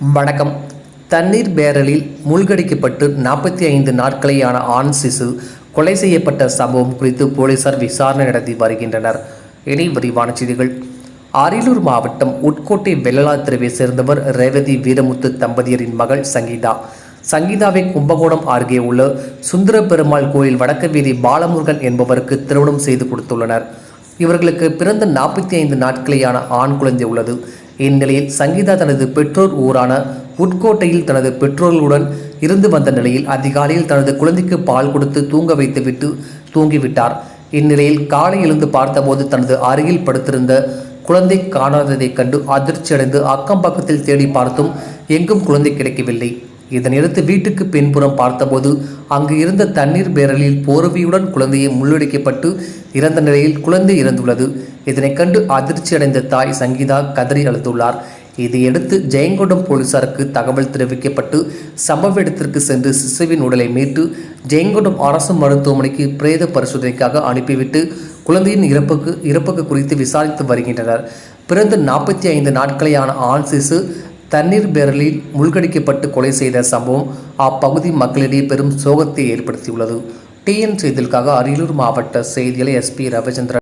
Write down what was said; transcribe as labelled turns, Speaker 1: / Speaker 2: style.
Speaker 1: வணக்கம். தண்ணீர் பேரலில் மூழ்கடிக்கப்பட்டு நாற்பத்தி ஐந்து நாட்களேயான ஆண் சிசு கொலை செய்யப்பட்ட சம்பவம் குறித்து போலீசார் விசாரணை நடத்தி வருகின்றனர். இனி விரிவான செய்திகள். அரியலூர் மாவட்டம் உட்கோட்டை வெள்ளலா தெருவை சேர்ந்தவர் ரேவதி வீரமுத்து தம்பதியரின் மகள் சங்கீதா. சங்கீதாவை கும்பகோணம் அருகே உள்ள சுந்தர பெருமாள் கோயில் வடக்கு வீதி பாலமுருகன் என்பவருக்கு திருமணம் செய்து கொடுத்துள்ளனர். இவர்களுக்கு பிறந்த நாற்பத்தி ஐந்து நாட்களேயான ஆண் குழந்தை உள்ளது. இந்நிலையில் சங்கீதா தனது பெற்றோர் ஊரான உட்கோட்டையில் தனது பெற்றோர்களுடன் இருந்து வந்த நிலையில் அதிகாலையில் தனது குழந்தைக்கு பால் கொடுத்து தூங்க வைத்துவிட்டு தூங்கிவிட்டார். இந்நிலையில் காலை எழுந்து பார்த்தபோது தனது அருகில் படுத்திருந்த குழந்தை காணாததைக் கண்டு அதிர்ச்சியடைந்து அக்கம் பக்கத்தில் தேடி பார்த்தும் எங்கும் குழந்தை கிடைக்கவில்லை. இதனையடுத்து வீட்டுக்கு பின்புறம் பார்த்தபோது அங்கு இருந்த தண்ணீர் பேரலில் போர்வையுடன் குழந்தையை முள்ளடிக்கப்பட்டு இறந்த நிலையில் குழந்தை இறந்துள்ளது. இதனை கண்டு அதிர்ச்சி அடைந்த தாய் சங்கீதா கதறி அழுத்துள்ளார் இதையடுத்து ஜெயங்கொண்டம் போலீசாருக்கு தகவல் தெரிவிக்கப்பட்டு சம்பவ இடத்திற்கு சென்று சிசுவின் உடலை மீட்டு ஜெயங்கொண்டம் அரசு மருத்துவமனைக்கு பிரேத பரிசோதனைக்காக அனுப்பிவிட்டு குழந்தையின் இறப்புக்கு இறப்புக்கு குறித்து விசாரித்து வருகின்றனர். பிறந்த நாற்பத்தி ஐந்து நாட்களேயான ஆண் சிசு தண்ணீர் பேரலில் மூழ்கடிக்கப்பட்டு கொலை செய்த சம்பவம் அப்பகுதி மக்களிடையே பெரும் சோகத்தை ஏற்படுத்தியுள்ளது. டிஎன் செய்திகளுக்காக அரியலூர் மாவட்ட செய்திகளை எஸ்பி ரவிச்சந்திரன்.